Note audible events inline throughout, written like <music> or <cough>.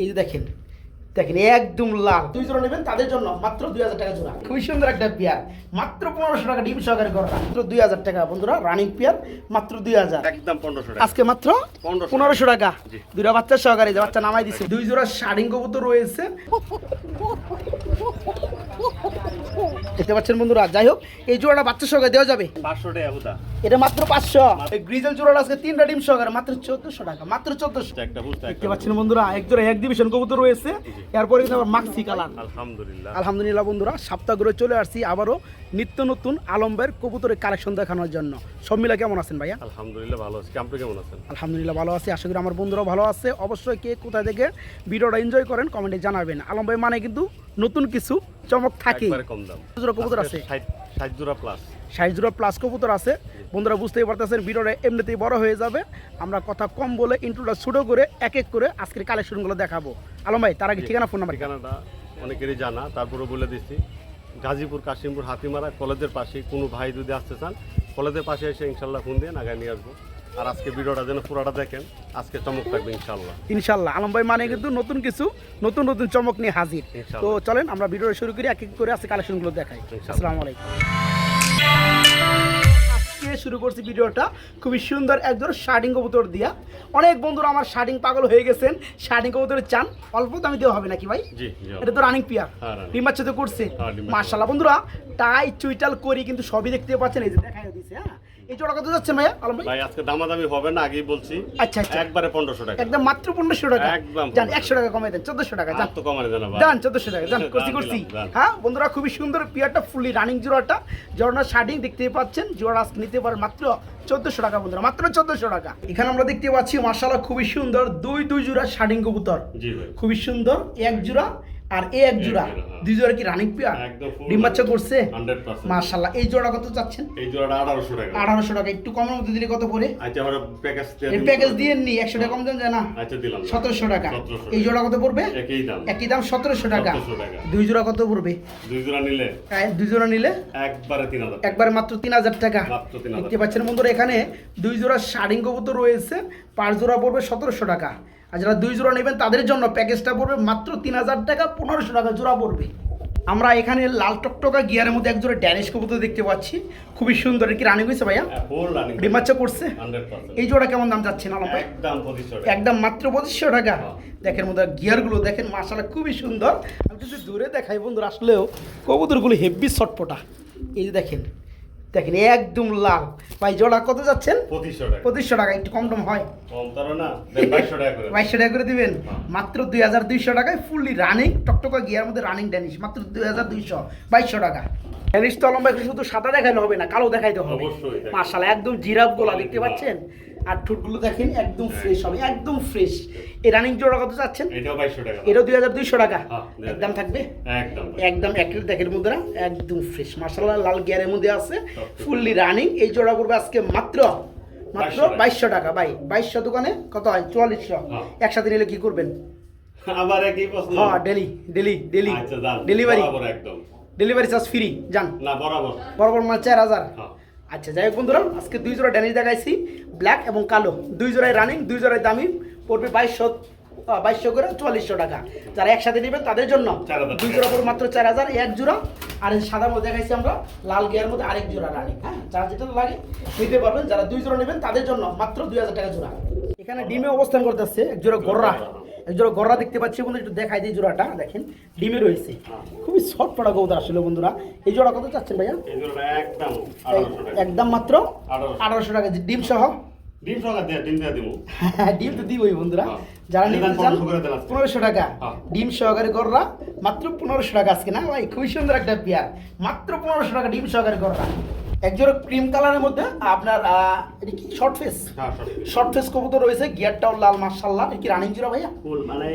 এই যে দেখেন দেখেন একদম লাল। দুই জোড়া নেবেন তাদের জন্য মাত্র দুই হাজার টাকা জোড়া। খুবই সুন্দর একটা পেয়ার। মাত্র পনেরোশো টাকা ডিম সহকারে করা। মাত্র দুই হাজার টাকা বন্ধুরা রানিং পেয়ার মাত্র দুই হাজার। একদম পনেরোশো টাকা। আজকে মাত্র 1500 পনেরোশো টাকা। দুইটা বাচ্চা সহকারে যে বাচ্চা নামাই দিচ্ছে দুই জোড়া শাড়িং কবুতর রয়েছে। দেখতে পাচ্ছেন বন্ধুরা যাই হোক এই জোড়াটা বাচ্চা সহকারে দেওয়া যাবে। পাঁচশো টাকা এটা মাত্র পাঁচশো। এই গ্রিজেল জোড়াটা আজকে তিনটা ডিম সহকারে মাত্র চোদ্দশো টাকা মাত্র চোদ্দশো। দেখতে পাচ্ছেন বন্ধুরা এক জোড়া এক ডিভিশন কবুতর রয়েছে। এরপরে কিন্তু আবার মাক্সি কালার আলহামদুলিল্লাহ। আলহামদুলিল্লাহ বন্ধুরা সপ্তাহ ঘুরে চলে আসছি আবারও নিত্য নতুন আলম্বের কবুতরের কালেকশন দেখানোর জন্য। সব মিলা কেমন আছেন ভাইয়া? আলহামদুলিল্লাহ ভালো আছি। আপনি কেমন আছেন? আলহামদুলিল্লাহ ভালো আছি। আশা করি আমার বন্ধুরাও ভালো আছে। অবশ্যই কে কোথায় থেকে ভিডিওটা এনজয় করেন কমেন্টে জানাবেন। আলম ভাই মানে কিন্তু নতুন কিছু। চমক থাকে জোড়া কবুতর আছে। ষাট ষাট জোড়া প্লাস ষাট জোড়া প্লাস কবুতর আছে। বন্ধুরা বুঝতেই পারতেছেন ভিডিওটা এমনিতেই বড় হয়ে যাবে। আমরা কথা কম বলে ইন্ট্রোটা ছোটো করে এক এক করে আজকের কালেকশনগুলো দেখাবো। আলম ভাই তার আগে ঠিকানা ফোন নাম্বার ঠিকানাটা অনেকেরই জানা তারপরে বলে দিচ্ছি। গাজীপুর কাশিমপুর হাতিমারা কলেজের পাশে কোনো ভাই যদি আসতে চান কলেজের পাশে এসে ইনশাল্লাহ ফোন দিয়ে আগায় নিয়ে আসব। আর আজকে ভিডিওটা যেন পুরাটা দেখেন আজকে চমক থাকবে ইনশাল্লাহ ইনশাল্লাহ আলম ভাই মানে কিন্তু নতুন কিছু নতুন নতুন চমক নিয়ে হাজির। তো চলেন আমরা ভিডিওটা শুরু করি এক এক করে আজকে কালেকশনগুলো দেখাই। আসসালামু আলাইকুম। শুরু করছি ভিডিওটা খুবই সুন্দর একজন শার্টিং কবুতর দিয়া। অনেক বন্ধুরা আমার শার্টিং পাগল হয়ে গেছেন শার্টিং কবুতরের চান অল্প দামি দেওয়া হবে নাকি ভাই? এটা তো রানিং পিয়ার হ্যাঁ, running। তো করছে। হ্যাঁ, মার্শাল্লাহ বন্ধুরা টাই চুইটাল করি কিন্তু সবই দেখতে পাচ্ছেন এই যে দেখাই দিছে হ্যাঁ। এই জোড়া কত যাচ্ছে ভাইয়া আলম ভাই? ভাই আজকে দামাদামি হবে না আগেই বলছি। আচ্ছা আচ্ছা। একবারে পনেরোশো টাকা। একদম মাত্র পনেরোশো টাকা। একদম যান 1500 টাকা কমাই দেন চোদ্দশো টাকা যান। তো কমানে জানা ভাই। ডান চোদ্দশো টাকা ডান করছি করছি হ্যাঁ বন্ধুরা খুবই সুন্দর পিয়ারটা ফুললি রানিং জোড়াটা। দেখতেই পাচ্ছেন জোড়া আজকে নিতে পারেন মাত্র চোদ্দশো টাকা বন্ধুরা মাত্র চোদ্দশো টাকা। এখানে আমরা দেখতে পাচ্ছি মার্শাল্লাহ খুবই সুন্দর দুই দুই জোড়া শার্টিং কবুতর। জি ভাই। খুবই সুন্দর এক জোড়া আর এ এক জোড়া। হ্যাঁ। দুই জোড়া কি রানিং পিয়ার একদম full ডিম বাচ্চা করছে? হান্ড্রেড এই জোড়া কত চাচ্ছেন? এই জোড়াটা আঠারোশো টাকা। আঠারোশো টাকা। একটু কমের মধ্যে দিলে কত পড়ে আচ্ছা আমরা প্যাকেজ এই প্যাকেজ দিয়ে নি একশো টাকা কম দেন যায় না। আচ্ছা দিলাম সতেরোশো টাকা। এই জোড়া কত পড়বে? একই দাম। একই দাম সতেরোশো টাকা। 1700 টাকা। দুই জোড়া কত পড়বে? দুই জোড়া নিলে? হ্যাঁ, দুই জোড়া নিলে? একবারে তিন হাজার একবারে মাত্র তিন হাজার টাকা। মাত্র 3000 দেখতে পাচ্ছেন বন্ধুরা এখানে দুই জোড়া শাড়িং কবুতর রয়েছে। পাঁচ জোড়া পড়বে সতেরোশো টাকা। আর যারা দুই জোড়া নেবেন তাদের জন্য প্যাকেজটা পড়বে মাত্র তিন হাজার টাকা পনেরোশো টাকা জোড়া পড়বে। আমরা এখানে লাল টকটকা গিয়ারের মধ্যে এক জোড়া ড্যানিশ কবুতর দেখতে পাচ্ছি। খুবই সুন্দর কি রানিং হয়েছে ভাইয়া? ফুল রানিং করছে? এই জোড়া কেমন দাম যাচ্ছে না একদম মাত্র পঁচিশশো টাকা। হ্যাঁ। দেখেন মধ্যে গিয়ারগুলো দেখেন মাসালা খুবই সুন্দর। আমি যদি দূরে দেখাই বন্ধুরা আসলেও কবুতরগুলো হেভি শটপটা এই যে দেখেন দেখেন একদম লাল। ভাই জোড়া কত যাচ্ছেন? পঁচিশশো টাকা। একটু কম টম হয় বাইশশো টাকা করে। দিবেন? হ্যাঁ। মাত্র দুই হাজার দুইশো টাকায় ফুললি রানিং টকটকা গিয়ার মধ্যে রানিং ড্যানিশ মাত্র দুই হাজার দুইশো বাইশশো টাকা। ড্যানিশ তো লম্বা শুধু সাদা দেখাইলে হবে না কালো দেখাইতে হবে। মার্শাল একদম জিরাফ গোলা দেখতে পাচ্ছেন? আর ঠোঁটগুলো দেখেন একদম ফ্রেশ হবে একদম ফ্রেশ এই রানিং জোড়া কত চাচ্ছেন? এটাও বাইশশো টাকা। এটাও দুই হাজার দুইশো টাকা। হ্যাঁ। একদম থাকবে? একদম একদম একের দেখের মুদ্রা একদম ফ্রেশ মার্শাল্লাহ লাল গিয়ারের মধ্যে আছে ফুললি রানিং এই জোড়া করবে আজকে মাত্র মাত্র 2200 টাকা। বাইশশো টাকা। ভাই বাইশশো দোকানে কত হয়? চুয়াল্লিশশো। হ্যাঁ। একসাথে নিলে কি করবেন? আবার একই প্রশ্ন। হ্যাঁ ডেলি ডেলি ডেলি ডেলিভারি বরাবর একদম। ডেলিভারি চার্জ ফ্রি যান। না বরাবর। বরাবর মাল চার হাজার। হ্যাঁ। আচ্ছা যাই হোক বন্ধুরা আজকে দুই জোড়া ড্যানিশ দেখাইছি ব্ল্যাক এবং কালো। দুই জোড়ায় রানিং দুই জোড়ায় দামি পড়বে বাইশশো বাইশশো করে চুয়াল্লিশশো টাকা। যারা একসাথে নেবেন তাদের জন্য 4000 দুই জোড়া পড়বে মাত্র চার হাজার এক জোড়া। আর সাদা মধ্যে দেখাইছি আমরা লাল গিয়ার মধ্যে আরেক জোড়া রানিং হ্যাঁ? যারা যেটা লাগে নিতে পারবেন যারা দুই জোড়া নেবেন তাদের জন্য মাত্র দুই হাজার টাকা জোড়া। এখানে ডিমে অবস্থান করতেছে এক জোড়া গররা। এক জোড়া গররা দেখতে পাচ্ছি বন্ধু একটু দেখাই দিই জোড়াটা দেখেন ডিমে রয়েছে। খুবই শর্ট পড়া কবুতর আসলে বন্ধুরা। এই জোড়া কত চাচ্ছেন ভাইয়া? একদম আঠারোশো টাকা। একদম মাত্র 1800 আঠারোশো টাকা। ডিম সহ? <laughs> ডিম তো দিবই বন্ধুরা। হ্যাঁ। যারা নিতে চান 1500 করে দেন আজকে। পনেরোশো টাকা। হ্যাঁ। ডিম সহকারে গররা মাত্র পনেরোশো টাকা আজকে না ভাই? খুবই সুন্দর একটা পেয়ার। মাত্র পনেরোশো টাকা ডিম সহকারে গররা। একজোড়া ক্রিম কালারের মধ্যে আপনার এটা কি? শর্ট ফেস হ্যাঁ শর্ট ফেস কবুতর রয়েছে গিয়ারটাও লাল মার্শাল্লাহ কি রানিং জোড়া ভাইয়া? ফুল মানে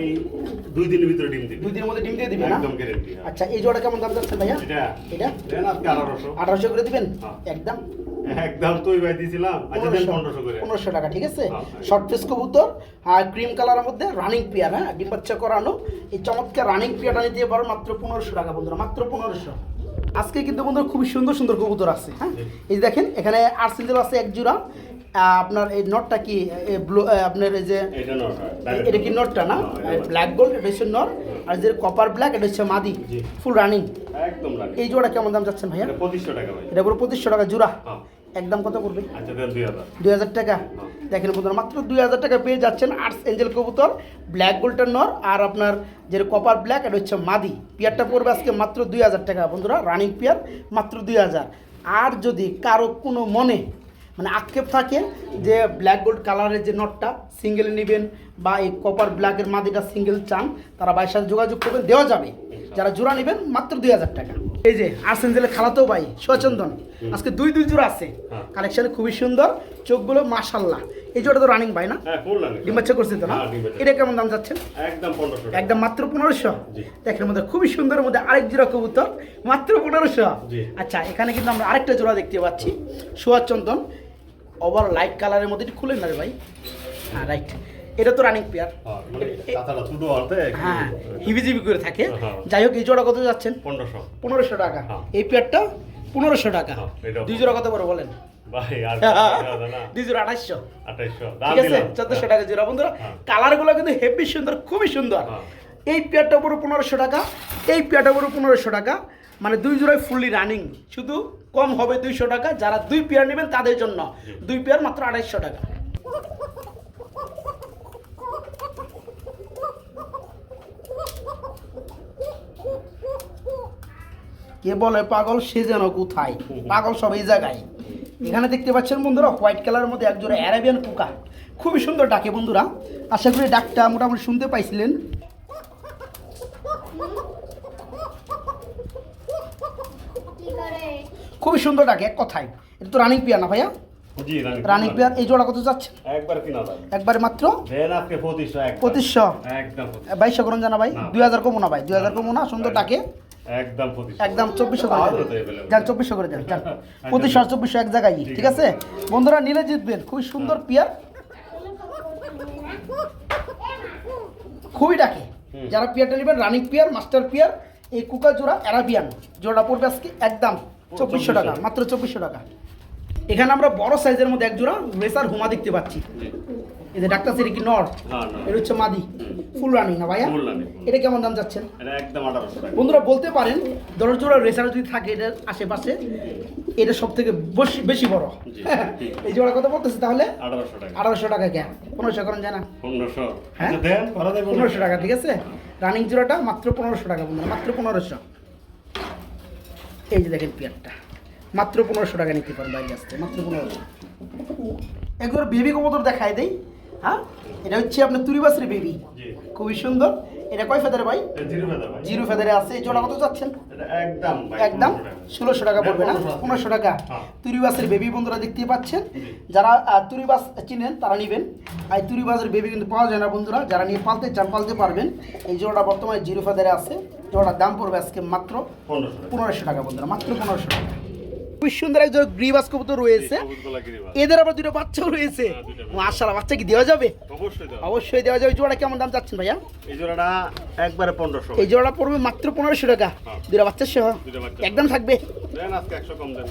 দুই দিনের ভিতরে ডিম দিবি। দুই দিনের মধ্যে ডিম দিয়ে একদম গ্যারেন্টি আচ্ছা এই জোড়া কেমন দাম যাচ্ছে ভাইয়া? এটা এটা? আঠারোশো। আঠারোশো করে দিবেন? হ্যাঁ। একদম। একদম তুই ভাই দিছিলাম। আচ্ছা দেন পনেরোশো। করে। পনেরোশো টাকা ঠিক আছে? হ্যাঁ। শর্ট ফেস কবুতর আর ক্রিম কালারের মধ্যে রানিং পেয়ার হ্যাঁ? ডিম বাচ্চা করানো। এই চমৎকার রানিং পেয়ারটা নিতে পারো মাত্র পনেরোশো টাকা বন্ধুরা মাত্র পনেরোশো। আজকে কিন্তু বন্ধুরা খুবই সুন্দর সুন্দর কবুতর আছে হ্যাঁ? এই যে দেখেন এখানে আর্সেল আছে এক জোড়া। আপনার এই নটটা কি ব্লু- আপনার এই যে এটা হয় কি নটটা না? হ্যাঁ, ব্ল্যাক গোল্ড এটা হচ্ছে নট আর যে কপার ব্ল্যাক এটা হচ্ছে মাদি ফুল রানিং একদম রানি এই জোড়া কেমন দাম যাচ্ছেন ভাইয়া? এটা পঁচিশশো টাকা ভাই। এটা পুরো পঁচিশশো টাকা জোড়া। হ্যাঁ। একদম কত করবে? আচ্ছা দেন দুই হাজার। দুই হাজার টাকা। দেখেন বন্ধুরা মাত্র দুই হাজার টাকা পেয়ে যাচ্ছেন আর্টস এঞ্জেল কবুতর ব্ল্যাক গোল্ডের নর আর আপনার যে কপার ব্ল্যাক এটা হচ্ছে মাদি। পিয়ারটা পড়বে আজকে মাত্র দুই হাজার টাকা বন্ধুরা রানিং পিয়ার মাত্র দুই হাজার। আর যদি কারও কোনো মনে মানে আক্ষেপ থাকে যে ব্ল্যাক গোল্ড কালারের যে নটটা সিঙ্গেল নেবেন বা এই কপার ব্ল্যাকের মাদিটা সিঙ্গেল চান তারা বাইর সাথে যোগাযোগ করবেন দেওয়া যাবে। যারা জোড়া নেবেন মাত্র দুই হাজার টাকা। এই যে আর্সেঞ্জেলের খালাতো ভাই সচন্দন আজকে দুই দুই জোড়া আছে। হ্যাঁ। কালেকশন খুবই সুন্দর চোখগুলো মাশাল্লাহ। এই জোড়া তো রানিং ভাই না? হ্যাঁ ফুল রানি ডিম বাচ্চা করছে তো না? হ্যাঁ, এটা কেমন দাম যাচ্ছে একদম মাত্র পনেরোশো। দেখেন মধ্যে খুবই সুন্দর মধ্যে আরেক জোড়া কবুতর মাত্র পনেরোশো? জি। আচ্ছা এখানে কিন্তু আমরা আরেকটা জোড়া দেখতে পাচ্ছি সোয়ার চন্দন। ওভার লাইট কালারের মধ্যে একটু খুলেন না রে ভাই। হ্যাঁ রাইট এটা তো রানিং পেয়ার হ্যাঁ, মানে হতে হ্যাঁ হিবিজিবি করে থাকে। যাই হোক এই জোড়া কত যাচ্ছেন? পনেরোশো। পনেরোশো টাকা। এই পেয়ারটা পনেরোশো টাকা। দুই জোড়া কত করে বলেন? ভাই আর <laughs> আঠাশশো ঠিক আছে? চোদ্দশো টাকা জোড়া। বন্ধুরা হ্যাঁ। কালারগুলো কিন্তু হেভি সুন্দর খুবই সুন্দর। হ্যাঁ। এই পেয়ারটা পনেরোশো টাকা এই পেয়ারটা পনেরোশো টাকা। মানে দুই জোড়ায় ফুললি রানিং শুধু কম হবে দুইশো টাকা যারা দুই পেয়ার নেবেন তাদের জন্য। দুই পেয়ার মাত্র আড়াইশো টাকা। কে বলে পাগল সে যেন কোথায়? পাগল সব এই জায়গায়। এখানে দেখতে পাচ্ছেন বন্ধুরা হোয়াইট কালারের মধ্যে একজোড়া অ্যারাবিয়ান পোকা খুবই সুন্দর ডাকে বন্ধুরা। আশা করি ডাকটা মোটামুটি শুনতে পাইছিলেন। খুবই সুন্দর ডাকে এক কথায়। এটা তো রানিং পিয়ার না ভাইয়া? জি রানি পিয়ার এই জোড়া কত যাচ্ছে? একবার কিনা দাম একবারে মাত্র? একদম। পঁচিশশো। বাইশশো করুন জানা ভাই? দুই হাজার কমো না ভাই দুই হাজার কমো না সুন্দর ডাকে। একদম একদম চব্বিশশো। যান চব্বিশশো করে দেন যান পঁচিশশো আর চব্বিশশো এক জায়গায় ঠিক আছে? বন্ধুরা নিলে জিতবেন। খুবই সুন্দর পিয়ার। খুবই ডাকে। যারা পিয়ারটা নেবেন রানিং পিয়ার মাস্টার পিয়ার এই কুকা জোড়া অ্যারাবিয়ান। জোড়া পড়বে আজকে একদম চব্বিশশো টাকা মাত্র চব্বিশশো টাকা। এখানে আমরা বড় সাইজের মধ্যে এক জোড়া রেসার হুমা দেখতে পাচ্ছি। এই যে ডাক্তার কি নর হ্যাঁ, এটা হচ্ছে মাদি। ফুল রানিং না ভাইয়া? এটা কেমন দাম যাচ্ছেন? বন্ধুরা বলতে পারেন দশ জোড়া রেসার যদি থাকে এটার আশেপাশে এটা সব থেকে বেশি বেশি বড়। <laughs> এই জোড়া কত বলতেছে তাহলে? আঠারোশো টাকা। কেন? পনেরোশো করেন জানা। হ্যাঁ? আচ্ছা দেন করা দেবো পনেরোশো টাকা ঠিক আছে? রানিং জোড়াটা মাত্র পনেরোশো টাকা বন্ধুরা মাত্র পনেরোশো। এই যে দেখেন পিয়ারটা মাত্র পনেরোশো টাকা নিতে পারেন বাইরে আসতে মাত্র পনেরোশো। একবার বেবি কবুতর দেখায় দেই। হ্যাঁ? এটা হচ্ছে আপনার তুরিবাসের বেবি খুবই সুন্দর। এটা কয় ফেদারে ভাই? জিরো ফেদারে আছে। এই জোড়া কত যাচ্ছেন একদম একদম? ষোলোশো টাকা পড়বে না? পনেরোশো। টাকা। হ্যাঁ। তুরিবাসের বেবি বন্ধুরা দেখতে পাচ্ছেন। যারা তুরিবাস চিনেন তারা নেবেন। আর তুরিবাসের বেবি কিন্তু পাওয়া যায় না বন্ধুরা। যারা নিয়ে পালতে চান পালতে পারবেন। এই জোড়াটা বর্তমানে জিরো ফেদারে আছে। জোড়ার দাম পড়বে আজকে মাত্র পনেরোশো টাকা বন্ধুরা। মাত্র পনেরোশো টাকা। খুব সুন্দর একজন গ্রিবাস কবুতর রয়েছে। গিরিবাস। এদের আবার দুটো বাচ্চাও রয়েছে। হ্যাঁ, মাশাআল্লাহ বাচ্চা। কি দেওয়া যাবে? অবশ্যই দেওয়া যাবে। জোড়া কেমন দাম চাচ্ছেন ভাইয়া? এই জোড়াটা একবারে এই জোড়াটা পড়বে মাত্র টাকা। হ্যাঁ। দুটো বাচ্চা সহ। একদম থাকবে?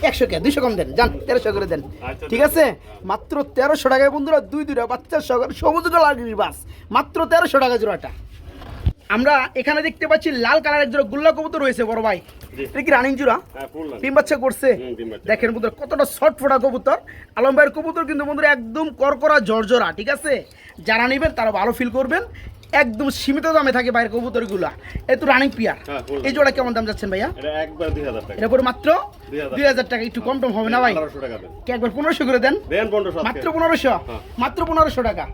একশো কে? দুশো কম দেন। যান তেরোশো করে দেন। আচ্ছা, ঠিক আছে? মাত্র তেরোশো টাকায় বন্ধুরা দুই দুইটা বাচ্চার সহ সবুজ কালার বাস মাত্র তেরোশো টাকা জোড়াটা। আমরা এখানে দেখতে পাচ্ছি লাল কালারের জোড়া গুল্লা কবুতর রয়েছে বড় ভাই। এটা কি রানিং জোড়া? হ্যাঁ ফুল ডিম বাচ্চা করছে। দেখেন বন্ধুরা কতটা শর্ট ফোটা কবুতর। আলম ভাইয়ের কবুতর কিন্তু বন্ধুরা একদম করকরা জর্জরা ঠিক আছে? যারা নেবেন তারা ভালো ফিল করবেন। একদম সীমিত দামে থাকে বাইরের কবুতরগুলা। এই তো রানিং পিয়ার হ্যাঁ, এই জোড়া কেমন দাম যাচ্ছেন ভাইয়া? এটা একবার দুই হাজার টাকা। এটা পরে মাত্র 2000 দুই হাজার টাকা একটু কম টম হবে না ভাই? আঠারোশো টাকা দেন। কি একবার পনেরোশো করে দেন। মাত্র পনেরোশো? হ্যাঁ। মাত্র পনেরোশো টাকা।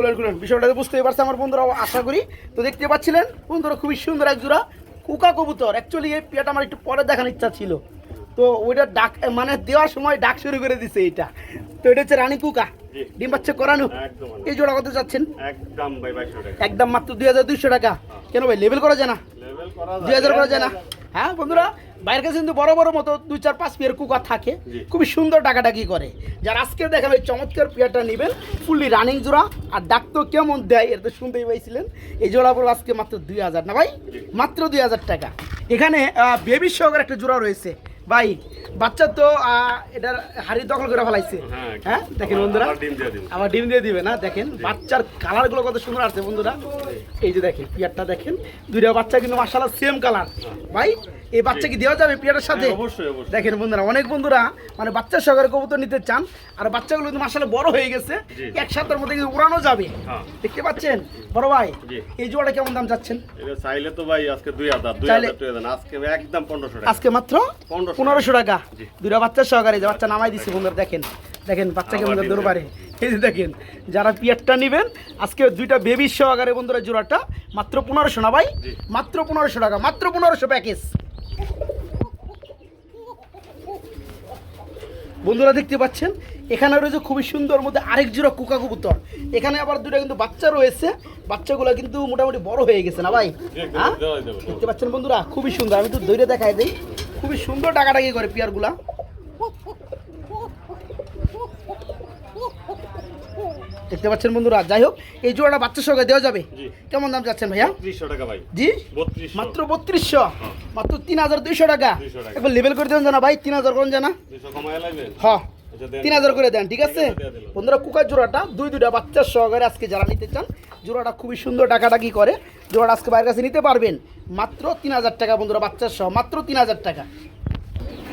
খুলেন খুলেন বিষয়টা বুঝতেই পারছে আমার বন্ধুরা আশা করি। তো দেখতে পাচ্ছিলেন বন্ধুরা খুবই সুন্দর এক জোড়া কুকা কবুতর। অ্যাকচুয়ালি এই পিয়াটা আমার একটু পরে দেখার ইচ্ছা ছিল। তো ওইটা ডাক মানে দেওয়ার সময় ডাক শুরু করে দিছে এটা। তো এটা হচ্ছে রানী কুকা। ডিম বাচ্চা করানো। এই জোড়া কত যাচ্ছেন একদম ভাই একদম মাত্র দুই হাজার দুইশো টাকা। কেন ভাই লেবেল করা যায় না? লেভেল দুই হাজার করা যায় না? হ্যাঁ বন্ধুরা বাইরের কাছে কিন্তু বড় বড় মতো দুই চার পাঁচ পেয়ার কুকার থাকে। খুবই সুন্দর টাকাটাকি করে। যার আজকে দেখাবে এই চমৎকার পেয়ারটা নেবেন। ফুললি রানিং জোড়া। আর ডাক তো কেমন দেয় এটা তো শুনতেই পাইছিলেন। এই জোড়া পড়বে আজকে মাত্র দুই হাজার। না ভাই মাত্র দুই হাজার টাকা। এখানে বেবি সহকারে একটা জোড়া রয়েছে। ভাই বাচ্চা তো আহ, এটার হাড়ি দখল করে ফেলাইছে। হ্যাঁ, হ্যাঁ দেখেন বন্ধুরা। আবার ডিম দিয়ে দিবে। না দেখেন। বাচ্চার কালারগুলো কত সুন্দর আছে বন্ধুরা। এই যে দেখেন পিয়ারটা দেখেন। দুইটা বাচ্চা কিন্তু মার্শাল্লাহ সেম কালার ভাই এই বাচ্চা কি দেওয়া যাবে পিয়ারের সাথে? হ্যাঁ। দেখেন বন্ধুরা অনেক বন্ধুরা মানে বাচ্চা সহকারে কবুতর নিতে চান আর বাচ্চাগুলো কিন্তু মার্শাল্লাহ বড় হয়ে গেছে। এক সপ্তাহের মধ্যে কিন্তু উড়ানো যাবে। হ্যাঁ। দেখতে পাচ্ছেন? বড় ভাই এই জোড়াটা কেমন দাম চাচ্ছেন? এটা চাইলে তো ভাই আজকে দুই হাজার দুই হাজার আজকে একদম পনেরোশো টাকা। আজকে মাত্র 1500 পনেরোশো টাকা। দুটা বাচ্চা সহকারে যে বাচ্চা নামাই দিচ্ছে বন্ধুরা দেখেন। দেখেন বাচ্চাকে দৌড় পারে এই দেখেন যারা পিয়ারটা নেবেন আজকে দুইটা বেবি সহকারে বন্ধুরা জোড়াটা মাত্র পনেরোশো না ভাই? মাত্র পনেরোশো টাকা মাত্র পনেরোশো প্যাকেজ। বন্ধুরা দেখতে পাচ্ছেন এখানে রয়েছে খুবই সুন্দর মধ্যে আরেক জোড়া কুকা কবুতর। এখানে আবার দুটা কিন্তু বাচ্চা রয়েছে। বাচ্চাগুলো কিন্তু মোটামুটি বড় হয়ে গেছে না ভাই? হ্যাঁ? দেখতে পাচ্ছেন বন্ধুরা খুবই সুন্দর। আমি তো দৈরে দেখাই দিই। খুবই সুন্দর টাকাটাকি করে পিয়ারগুলা। দেখতে পাচ্ছেন বন্ধুরা যাই হোক এই জোড়াটা বাচ্চার সঙ্গে দেওয়া যাবে। কেমন দাম যাচ্ছেন ভাইয়া? টাকা ভাই। জি? মাত্র বত্রিশশো? মাত্র তিন হাজার দুইশো টাকা। 200 টাকা। একবার লেভেল করে দেবেন জানা ভাই তিন হাজার কোন জানা। হ্যাঁ আচ্ছা, তিন হাজার করে দেন ঠিক আছে। বন্ধুরা কুকার জোড়াটা দুই দুইটা বাচ্চার সহকারে আজকে যারা নিতে চান জোড়াটা খুবই সুন্দর টাকাটাকি করে। জোড়াটা আজকে বাইরের কাছে নিতে পারবেন। মাত্র তিন হাজার টাকা বন্ধুরা বাচ্চার সহ মাত্র তিন হাজার টাকা।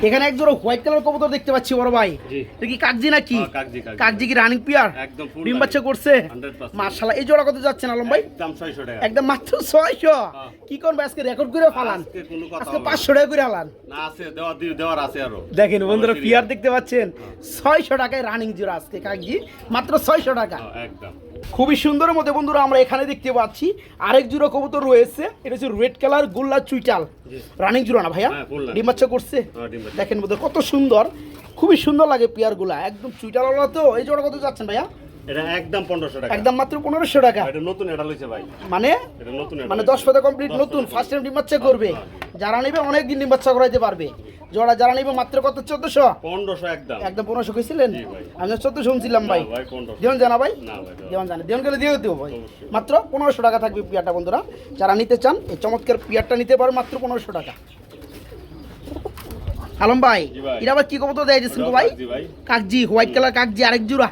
এখানে এক জোড়া হোয়াইট কালার কবুতর দেখতে পাচ্ছি বড় ভাই। জি। এটা কি কাকজি নাকি? হ্যাঁ, কাকজি, কাকজি। কাকজি কি রানিং পিয়ার ডিম বাচ্চা করছে? 100% মার্শাল্লাহ এই জোড়া কত যাচ্ছেন আলম ভাই? একদম ছয়শো টাকা। একদম মাত্র ছয়শো। হ্যাঁ। কি করবে আজকে রেকর্ড করে ফালান? আজকে কোনো কথা আজকে হবে না। পাঁচশো টাকা করে হালান না আছে দেওয়ার দি- দেওয়ার আছে আরও। দেখেন বন্ধুরা পিয়ার দেখতে পাচ্ছেন। ছয়শো টাকায় রানিং জোড়া আজকে কাকি মাত্র ছয়শো টাকা। হ্যাঁ, একদম। খুবই সুন্দর মধ্যে বন্ধুরা আমরা এখানে দেখতে পাচ্ছি। আরেক জোড়া কবুতর রয়েছে এটা হচ্ছে রেড কালার গোল্লা চুইটাল। রানিং জোড়া না ভাইয়া? হ্যাঁ, ডিম বাচ্চা করছে? হ্যাঁ। দেখেন বোধহয় কত সুন্দর। খুবই সুন্দর লাগে পিয়ারগুলা। একদম চুইটাল তো এই জোড়া কত যাচ্ছেন ভাইয়া? এটা একদম টাকা। একদম মাত্র পনেরোশো টাকা। এটা নতুন এটা লইছে ভাই। মানে? এটা নতুন মানে লইছে। দশ পাতা কমপ্লিট নতুন ফার্স্ট টাইম ডিম বাচ্চা করবে। হ্যাঁ, যারা নেবে অনেক দিন ডিম বাচ্চা করাইতে পারবে। জোড়া যারা নেবে মাত্র কত? একদম। একদম পনেরোশো কইছিলেন? আমি শুনছিলাম ভাই। জানা ভাই? গেলে দিয়ে দেবো ভাই। মাত্র পনেরোশো টাকা থাকবে পিয়ারটা বন্ধুরা। যারা নিতে চান এই চমৎকার পিয়ারটা নিতে পারো মাত্র পনেরোশো টাকা। আলম ভাই। এটা আবার কি কবুতর দেয় দিয়েছেন গো ভাই? কাকজি হোয়াইট কালার কাকজি আরেক জোড়া।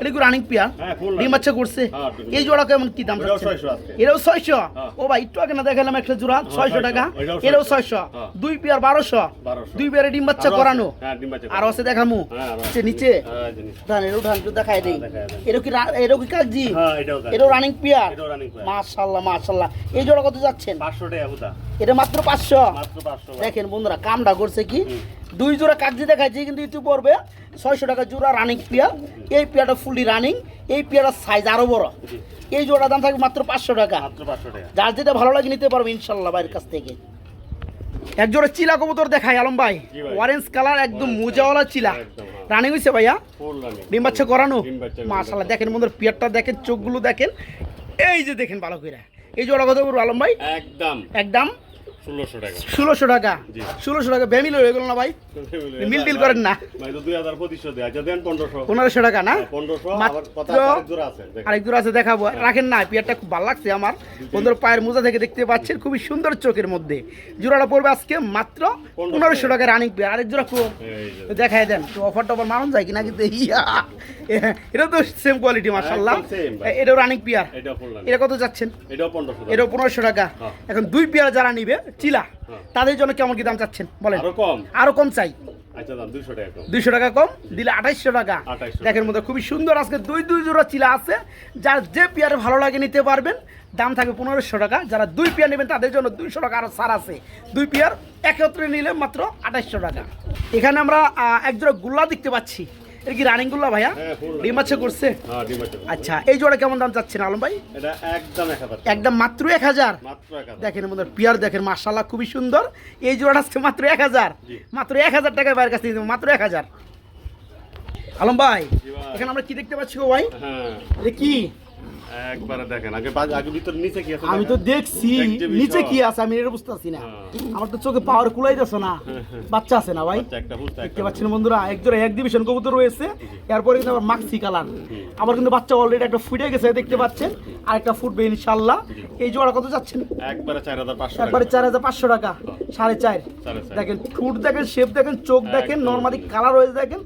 এটা কি রানিং পিয়ার হ্যাঁ, ডিম বাচ্চা করছে। হ্যাঁ, এই জোড়া কেমন কি দাম ওটাও চাচ্ছেন? 600 আজকে। এটাও ছয়শো? হ্যাঁ। ও ভাই একটু আগে না দেখালাম একটা জোড়া ছয়শো টাকা। এটাও ছয়শো। দুই পেয়ার বারোশো। দুই পেয়ারে ডিম বাচ্চা করানো। আর আছে দেখামু। সে নিচে। ধান এরও ধান দেখাই দিই। এরও কি এরও কি কাকজি? এটাও রানিং পিয়ার এটাও। মাশাল্লাহ মাশাল্লাহ। এই জোড়া কত যাচ্ছেন 500 টাকা। এটা মাত্র পাঁচশো। মাত্র 500 ভাই। দেখেন বন্ধুরা কামটা করছে কি? দুই জোড়া কাগজি দেখাচ্ছি কিন্তু ইউটিউব পড়বে। ছয়শো টাকা জোড়া রানিং পিয়ার। এই পিয়ারটা ফুলি রানিং এই পিয়ারটার সাইজ আরও বড়। এই জোড়া দাম থাকবে মাত্র পাঁচশো টাকা। মাত্র 500 টাকা। যার যেটা ভালো লাগে নিতে পারবে ইনশাল্লাহ বাইরের কাছ থেকে। এক জোড়া চিলা কবুতর দেখাই আলম ভাই। অরেঞ্জ কালার একদম মোজাওয়ালা চিলা। রানিং হয়েছে ভাইয়া? ডিম বাচ্চা করানো? মাশাল্লাহ দেখেন বন্ধুর পিয়ারটা দেখেন চোখগুলো দেখেন। এই যে দেখেন ভালো করে এই জোড়া কত বলব আলম ভাই? একদম। একদম? 1600 টাকা। ষোলোশো টাকা? ষোলোশো টাকা। হয়ে গেল না ভাই? মিল ডিল করেন না। ভাই তো 2000 পঁচিশশো দেয়। আচ্ছা, দেন 1500 পনেরোশো টাকা না? 1500 আবার মাত্র কথা আছে, আরেক জোড়া আছে, দেখাবো। রাখেন না পিয়ারটা খুব ভালো লাগছে আমার। বন্ধুর পায়ের মোজা থেকে দেখতে পাচ্ছেন খুবই সুন্দর চোখের মধ্যে। জোড়াটা পড়বে আজকে মাত্র পনেরোশো। টাকা রানিং পিয়ার আরেক জোড়া খুব দেখাই দেন তো অফার টফার মারুন যায় কিনা কিন্তু ইয়া। এটা তো সেম কোয়ালিটি মার্শাল্লাহ। এটাও রানিং পিয়ার। এটা কত যাচ্ছেন? এটাও 1500 এটাও পনেরোশো টাকা। হ্যাঁ। এখন দুই পেয়ার যারা নিবে চিলা। হ্যাঁ। তাদের জন্য কেমন কি দাম চাচ্ছেন? বলেন। আরও কম? আরও কম চাই। আচ্ছা, দাম 200 টাকা কম। দুইশো টাকা কম দিলে আঠাইশশো টাকা। 2800 দেখের মধ্যে খুবই সুন্দর আজকে দুই দুই জোড়া চিলা আছে। যার যে পেয়ারে ভালো লাগে নিতে পারবেন দাম থাকবে পনেরোশো টাকা। যারা দুই পেয়ার নেবেন তাদের জন্য দুইশো টাকা আরও ছাড় আছে। দুই পেয়ার একত্রে নিলে মাত্র আঠাইশশো টাকা। এখানে আমরা আহ, এক জোড়া গুল্লা দেখতে পাচ্ছি। এটা কি রানিংগুলো ভাইয়া? হ্যাঁ, ডিম বাচ্চা করছে? হ্যাঁ, করবে। আচ্ছা এই জোড়া কেমন দাম চাচ্ছেন আলম ভাই? একদম একদম মাত্র এক হাজার? দেখেন আমাদের পিয়ার দেখেন মার্শাল্লাহ খুবই সুন্দর। এই জোড়াটা আজকে মাত্র এক হাজার। মাত্র এক হাজার টাকায় বাইরের কাছ মাত্র এক হাজার। আলম ভাই এখানে আমরা কি দেখতে পাচ্ছি গো ভাই? হ্যাঁ। কি? একবারে দেখেন আগে আগে ভিতর নিচে কি আছে আমি তো দেখছি নিচে কি আছে আমি এটা বুঝতে না। হ্যাঁ। আমার তো চোখে পাওয়ার কুলাইতেছে না। <laughs> বাচ্চা আছে না ভাই? দেখতে একটা পাচ্ছেন বন্ধুরা একজোড়া এক ডিভিশন কবুতর রয়েছে। এরপরে কিন্তু মাক্সি কালার কিন্তু বাচ্চা অলরেডি একটা ফুটে গেছে দেখতে পাচ্ছেন। আর একটা ফুটবে ইনশাল্লাহ এই জোড়া কত যাচ্ছেন? একবারে চার হাজার পাঁচশো একবারে চার হাজার পাঁচশো টাকা। সাড়ে চার। দেখেন ঠুট দেখেন শেপ দেখেন চোখ দেখেন নর্মালি কালার হয়ে দেখেন।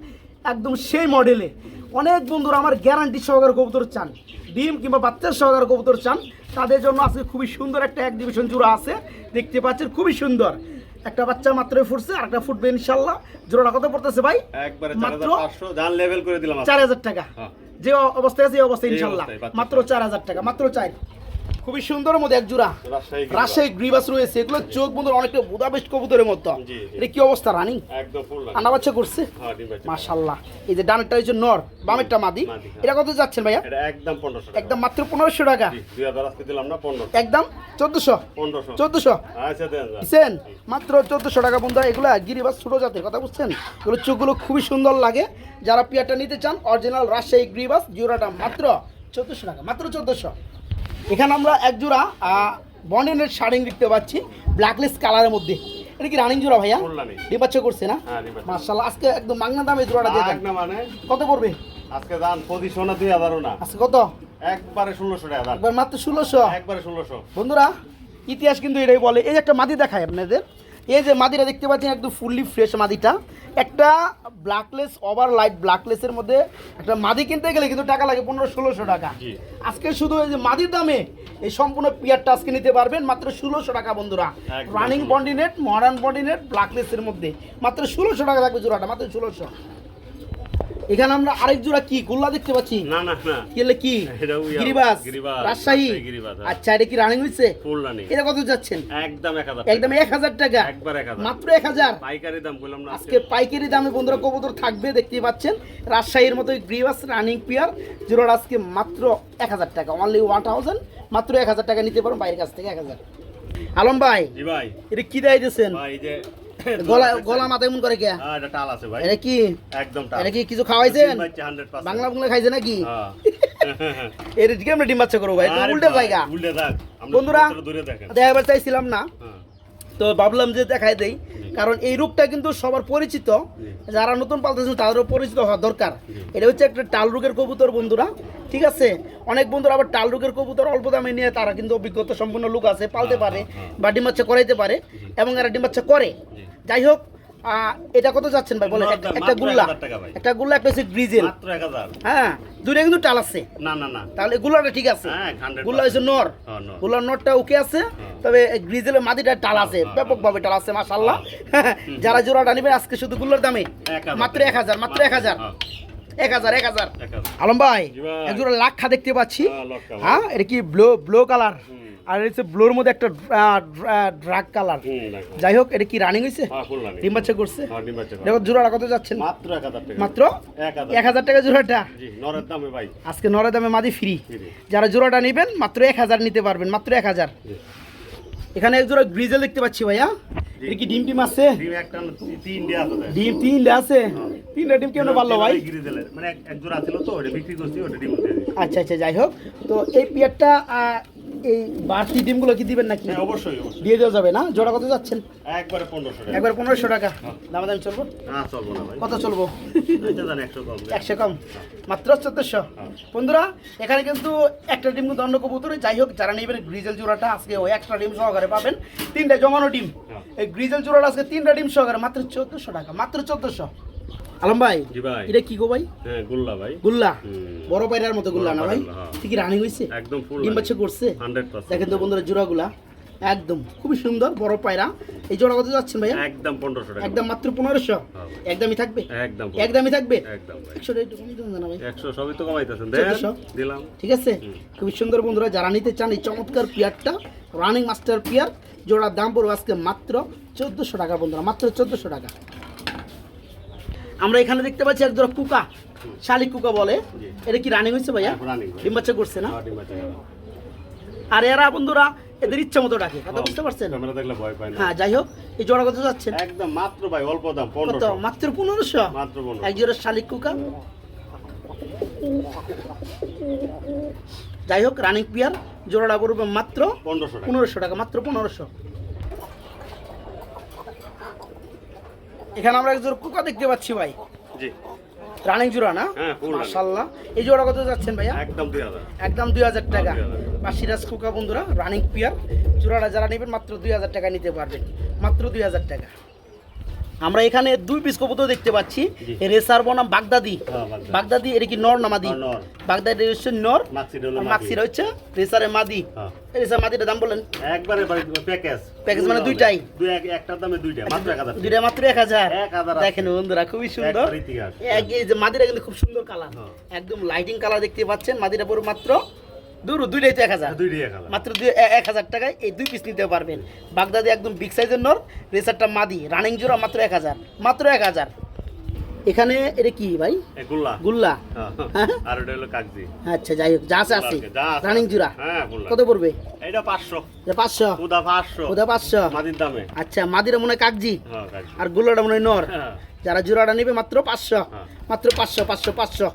একদম সেই মডেলে অনেক বন্ধুরা আমার গ্যারান্টি সহকারে কবুতর চান। ডিম কিংবা বাচ্চার সহকারে কবুতর চান। তাদের জন্য আজকে খুবই সুন্দর একটা একজিবিশন জোড়া আছে। দেখতে পাচ্ছেন খুবই সুন্দর। একটা বাচ্চা মাত্রই ফুটছে আর একটা ফুটবে ইনশাল্লাহ জোড়া কত পড়তেছে ভাই? মাত্র লেভেল করে দিলাম চার হাজার টাকা। হ্যাঁ। যে অবস্থায় আছে এই অবস্থায় ইনশাল্লাহ মাত্র চার হাজার টাকা মাত্র চার। খুবই সুন্দর মধ্যে এক জোড়া। রাজশাহী। গ্রিবাস। রয়েছে। এগুলো চোখ বন্ধুর অনেকটা বুদাবেস্ট কবুতরের মতো। এটা কি অবস্থা রানিং? আন্না বাচ্চা করছে? হ্যাঁ মাশাল্লাহ এই যে ডানেরটা হচ্ছে নর বামেরটা মাদি। হ্যাঁ। এটা কত যাচ্ছেন ভাইয়া? একদম পনেরোশো একদম মাত্র পনেরোশো টাকা। একদম চোদ্দশো? চোদ্দশো? আচ্ছা যান। দিচ্ছেন মাত্র চোদ্দশো টাকা বন্ধুরা। এগুলো গিরিবাস ছোটো জাতের কথা বুঝছেন? এগুলো চোখগুলো খুবই সুন্দর লাগে। যারা পিয়ারটা নিতে চান অরিজিনাল রাজশাহী গ্রিবাস জোড়াটা মাত্র চোদ্দশো টাকা। মাত্র চোদ্দশো। এখানে আমরা এক জোড়া বন্ডেনের শাড়িং দেখতে পাচ্ছি ব্ল্যাকলেস কালারের মধ্যে। এটা কি রানিং জোড়া ভাইয়া? বাচ্চা করছে না? হ্যাঁ। মার্শাল্লাহ আজকে একদম মাগনা দামে জোড়াটা দিয়ে মানে? কত পড়বে? আজকে দান পঁচিশশো না দুই হাজারও না। আজকে কত? একবারে ষোলোশো টাকা একবার মাত্র ষোলোশো। একবারে ষোলোশো। বন্ধুরা ইতিহাস কিন্তু এটাই বলে। এই যে একটা মাদি দেখায় আপনাদের। এই যে মাদিটা দেখতে পাচ্ছেন একদম ফুললি ফ্রেশ মাদিটা। একটা ব্ল্যাকলেস ওভার লাইট ব্ল্যাকলেসের মধ্যে একটা মাদি কিনতে গেলে কিন্তু টাকা লাগে পনেরো ষোলোশো টাকা। আজকে শুধু এই যে মাদির দামে এই সম্পূর্ণ পিয়ারটা আজকে নিতে পারবেন মাত্র ষোলোশো টাকা বন্ধুরা। রানিং 1600 বন্ডিনেট মডার্ন বন্ডিনেট ব্ল্যাকলেসের মধ্যে। মাত্র ষোলোশো টাকা লাগবে জোড়াটা মাত্র ষোলোশো। এখানে আমরা আরেক জোড়া কি? গোল্লা দেখতে পাচ্ছি। না না না। হলে কি? গিরিবাস। রাজশাহী। আচ্ছা এটা কি রানিং হয়েছে ফুল রানিং এটা কত যাচ্ছেন? একদম এক হাজার একদম এক হাজার টাকা। একবার এক হাজার। মাত্র এক হাজার। পাইকারি দাম বললাম না আজকে পাইকারি দামে বন্ধুরা কবুতর থাকবে দেখতেই পাচ্ছেন। রাজশাহীর মতো গ্রিবাস রানিং পিয়ার জোড়ার আজকে মাত্র এক হাজার টাকা। অনলি ওয়ান থাউজেন্ড মাত্র এক হাজার টাকা নিতে পারেন বাইরের কাছ থেকে এক হাজার। আলম ভাই জি ভাই। এটা কি দেয় দিয়েছেন ভাই এই যে <laughs> গলা গলা এমন করে কে? হ্যাঁ, এটা টাল আছে ভাই। এটা কি? একদম টাল। এটা কি কিছু খাওয়াইছেন? বাংলা বাংলা খাইছে নাকি? হ্যাঁ। <laughs> এর দিকে আমরা ডিম বাচ্চা করব ভাই। উল্টে জায়গা। বন্ধুরা দেখা দূরে চাইছিলাম না। হ্যাঁ। তো ভাবলাম যে দেখাই দেই। কারণ এই রোগটা কিন্তু সবার পরিচিত। যারা নতুন পালতেছেন তাদেরও পরিচিত হওয়া দরকার। এটা হচ্ছে একটা টাল রোগের কবুতর বন্ধুরা ঠিক আছে? অনেক বন্ধুরা আবার টাল রোগের কবুতর অল্প দামে নিয়ে তারা কিন্তু অভিজ্ঞতা সম্পন্ন লোক আছে পালতে পারে বা ডিমাচ্ছা করাইতে পারে এবং এরা ডিমাচ্ছা করে। যাই হোক এটা কত যাচ্ছেন ভাই? বলেন একটা- গুল্লা। 1000। একটা গুল্লা একটা হচ্ছে গ্রিজেল মাত্র এক হাজার। হ্যাঁ দুইটা কিন্তু টাল আছে। না না না। তাহলে গুল্লাটা ঠিক আছে। হ্যাঁ, 100% গুল্লা হচ্ছে নর। হ্যাঁ, নর। গুল্লার নরটা ওকে আছে তবে গ্রিজেলের মাদিটা টাল আছে ব্যাপকভাবে টাল আছে মাশাল্লাহ <laughs> যারা জোড়াটা নেবে আজকে শুধু গুল্লার দামে। মাত্র এক হাজার মাত্র এক হাজার। হ্যাঁ, এক হাজার এক হাজার। আলম ভাই জি ভাই। এক জোড়া লাক্ষা দেখতে পাচ্ছি। হ্যাঁ। হ্যাঁ এটা কি ব্লো ব্লু কালার? আর হচ্ছে ব্লোর মধ্যে একটা ড্রাগ কালার। যাই হোক এটা কি রানিং হয়েছে হ্যাঁ, ডিম বাচ্চা করছে? হ্যাঁ। দেখো জোড়াটা কত যাচ্ছেন মাত্র এক হাজার টাকা। মাত্র? এক হাজার। টাকা জোড়াটা? জি নরের দামে ভাই। আজকে নড়া দামে মাদি ফ্রি যারা জোড়াটা নেবেন মাত্র এক হাজার নিতে পারবেন মাত্র এক হাজার। এখানে এক জোড়া গ্রিজেল দেখতে পাচ্ছি ভাইয়া। এটা কি ডিম টিম আছে? ডিম তিনটে আছে। ডিম তিনটা ডিম কেমন পারল ভাই? মানে এক- জোড়া ছিল তো ওটা বিক্রি করছি ওটা ডিম আচ্ছা আচ্ছা যাই হোক। তো এই পিয়ারটা এই বাড়তি ডিমগুলো কি দিবেন নাকি? হ্যাঁ অবশ্যই দিয়ে দেওয়া যাবে না? জোড়া কত যাচ্ছেন? একবারে পনেরোশো টাকা। একবার পনেরোশো টাকা। দাম দাম চলবো? হ্যাঁ চলবো না ভাই। কত চলবো? একশো কম মাত্র চোদ্দশো? বন্ধুরা এখানে কিন্তু একটা ডিম কিন্তু অন্য কবুতরে। যাই হোক যারা নেবেন গ্রিজেল জোড়াটা আজকে ওই একটা ডিম সহকারে পাবেন। তিনটা জমানো ডিম। হ্যাঁ। এই গ্রিজেল জোড়াটা আজকে তিনটা ডিম সহকারে। মাত্র চোদ্দশো টাকা মাত্র চোদ্দশো। আলম ভাই জি ভাই। এটা কি গো ভাই? হ্যাঁ গুল্লা ভাই। গুল্লা? বড় পায়রার মতো গুল্লা না ভাই? হ্যাঁ। ঠিকই রানিং হয়েছে একদম ফুল ডিম বাচ্চা করছে? দেখেন তো বন্ধুরা জোড়াগুলা। একদম খুবই সুন্দর বড় পায়রা। এই জোড়া কত যাচ্ছেন ভাইয়া? একদম টাকা। একদম মাত্র হ্যাঁ। একদমই থাকবে? একদম। একদমই থাকবে? একদম ভাই। একশো টাকা একটু কম না ভাই। একশো সবই তো কমাইতেছেন। দেন দিলাম। ঠিক আছে? খুবই সুন্দর বন্ধুরা যারা নিতে চান এই চমৎকার পিয়ারটা রানিং মাস্টার পিয়ার জোড়ার দাম পড়বে আজকে মাত্র চোদ্দোশো টাকা বন্ধুরা মাত্র চোদ্দোশো টাকা। আমরা এখানে দেখতে পাচ্ছি এক জোড়া কুকা শালিক কুকা বলে। এটা কি রানিং হয়েছে ভাইয়া? হ্যাঁ, ডিম বাচ্চা করছে না? হ্যাঁ। আর এরা বন্ধুরা এদের ইচ্ছা মতো ডাকে কথা বুঝতে পারছেন? ক্যামেরা দেখলে ভয় না। হ্যাঁ যাই হোক এই জোড়া কত যাচ্ছেন একদম মাত্র ভাই অল্প দাম কত? পনেরোশো। মাত্র পনেরোশো? মাত্র পনেরো এক জোড়া শালিক কুকা। যাই হোক রানিং পিয়ার জোড়াটা পড়বে মাত্র পনেরোশো টাকা। পনেরোশো টাকা মাত্র পনেরোশো। এখানে আমরা এক জোড়া কুকা দেখতে পাচ্ছি ভাই। জি। রানিং জোড়া না? হ্যাঁ, মাশাল্লাহ এই জোড়া কত যাচ্ছেন ভাইয়া? একদম দুই হাজার। একদম দুই হাজার টাকা। 2000 বা সিরাজ কুকা বন্ধুরা রানিং পিয়ার জোড়াটা যারা নেবেন মাত্র দুই হাজার টাকা নিতে পারবেন। মাত্র দুই হাজার টাকা। আমরা এখানে দুই পিস কবুতর দেখতে পাচ্ছি। রেসার বনাম বাগদাদি হ্যাঁ, বাগদাদি। বাগদাদি এটা কি নর না মাদি হ্যাঁ, নর। বাগদাদি হচ্ছে নর। মাক্সির হচ্ছে রেসারে মাদি হ্যাঁ। রেসার মাদিটা দাম বলেন একবারে প্যাকেজ Package মানে দুইটাই? দুই এক একটার দামে দুইটা মাত্র এক হাজার দুইটা মাত্র এক হাজার এক হাজার আছে। দেখেন বন্ধুরা খুবই সুন্দর এই যে মাদিরা কিন্তু খুব সুন্দর কালার হ্যাঁ। একদম লাইটিং কালার দেখতে পাচ্ছেন মাদিরা পুরো মাত্র দূর দুইটাই তো এক হাজার। মাত্র দুই এক হাজার টাকায় এই দুই পিস নিতে পারবেন। বাগদাদি একদম বিগ সাইজের নর রেসারটা মাদি রানিং জোড়া মাত্র এক হাজার। মাত্র এক হাজার। এখানে এটা কি ভাই? এগুলা গুল্লা। হ্যাঁ। হ্যাঁ? আর ওটা হলো কাগজি আচ্ছা যাই হোক যা আছে আছে। রানিং জোড়া। হ্যাঁ কত পড়বে? এটা পাঁচশো। এটা পাঁচশো। উদা পাঁচশো। ওটা পাঁচশো। মাদির দামে। আচ্ছা মাদিরা মনে হয় কাগজি আর গুল্লাটা মনে হয় নর। যারা জোড়াটা নেবে মাত্র পাঁচশো। হ্যাঁ। মাত্র পাঁচশো পাঁচশো পাঁচশো।